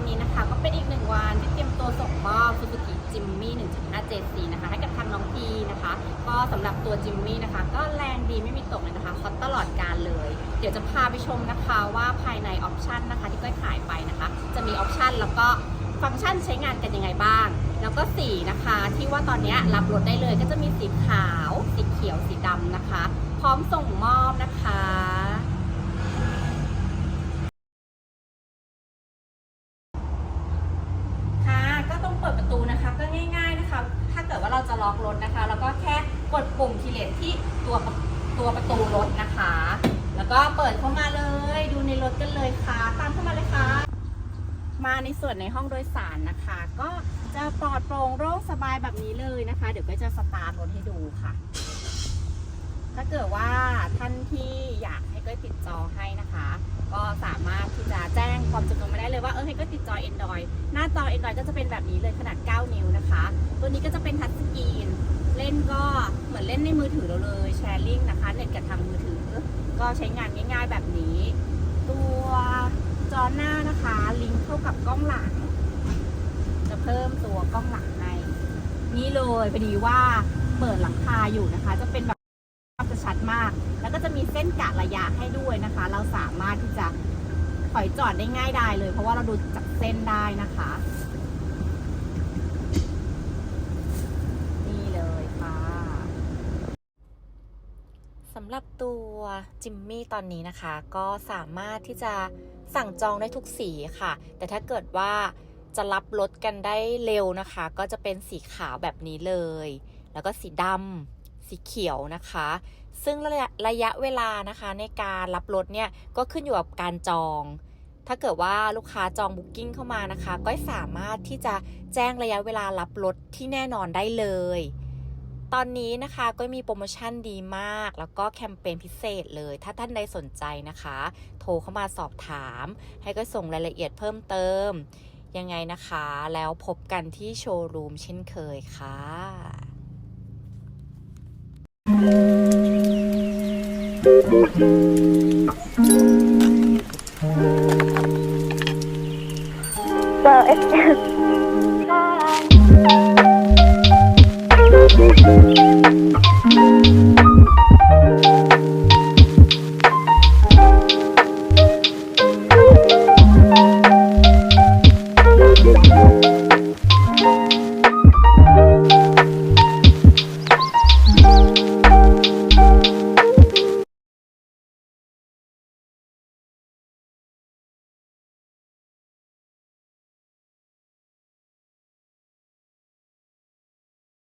วันนี้นะคะ ก็เป็นอีกหนึ่งวันที่เตรียมตัวส่งมอบ Suzuki Jimmy 1.5 JC นะคะ ให้กับทางน้องพีนะคะ ก็สำหรับตัว Jimmy นะคะ ก็แรงดีไม่มีตกเลยนะคะฮอตตลอดการเลย เดี๋ยวจะพาไปชมนะคะว่าภายในออปชันนะคะ ที่ก้อยขายไปนะคะ จะมีออปชันแล้วก็ฟังก์ชันใช้งานกันยังไงบ้าง แล้วก็สีนะคะ ที่ว่าตอนนี้รับรถได้เลยก็จะมีสีขาว สีเขียวสีดำนะคะ พร้อมส่งมอบนะคะ ก็ต้องเปิดประตูนะคะ ก็ง่ายๆนะคะ ถ้าเกิดว่าเราจะ ล็อกรถนะคะ แล้วก็แค่กดปุ่มทีเลตที่ตัวตัวประตูรถนะคะ แล้วก็เปิดเข้ามาเลย ดูในรถกันเลยค่ะ ตามเข้ามาเลยค่ะ มาในส่วนในห้องโดยสารนะคะ ก็จะปลอดโปร่งโล่งสบายแบบนี้เลยนะคะ เดี๋ยวก็จะสตาร์ทรถให้ดูค่ะ ถ้าเกิดว่าท่านที่อยากให้ก้อยติดจอให้นะคะ ก็สามารถที่จะแจ้งความจำนงมาได้เลยว่าเออให้ก้อยติดจอ Android หน้าจอ Android ก็จะเป็นแบบนี้เลยขนาด 9 นิ้วนะคะ ตัวนี้ก็จะเป็น เล่นในมือถือเราเลยแชร์ลิงนะคะเน็ตกับทางมือถือ ก็ใช้งานง่าย ๆ แบบนี้ ตัวจอหน้านะคะ ลิงก์เข้ากับกล้องหลัง จะเพิ่มตัวกล้องหลังให้นี่เลยพอดีว่าเปิดหลังคาอยู่นะคะ จะเป็นแบบภาพจะชัดมาก แล้วก็จะมีเส้นกะระยะให้ด้วยนะคะ เราสามารถที่จะถอยจอดได้ง่ายได้เลย เพราะว่าเราดูจากเส้นได้นะคะ นี่เลยค่ะ สำหรับตัวจิมมี่ตอนนี้นะคะ ก็สามารถที่จะสั่งจองได้ทุกสีค่ะ แต่ถ้าเกิดว่าจะรับรถกันได้เร็วนะคะ ก็จะเป็นสีขาวแบบนี้เลย แล้วก็สีดำสีเขียวนะคะ ซึ่งระยะระยะเวลานะคะในการรับรถเนี่ยก็ขึ้นอยู่กับการจอง ถ้าเกิดว่าลูกค้าจองบุ๊กิ้งเข้ามานะคะ ก็สามารถที่จะแจ้งระยะเวลารับรถที่แน่นอนได้เลย ตอนนี้นะคะก็มีโปรโมชั่นดีมาก แล้วก็แคมเปญพิเศษเลย ถ้าท่านใดสนใจนะคะ โทรเข้ามาสอบถาม ให้ก็ส่งรายละเอียดเพิ่มเติม ยังไงนะคะ แล้วพบกันที่โชว์รูมเช่นเคยค่ะ Well, it's Música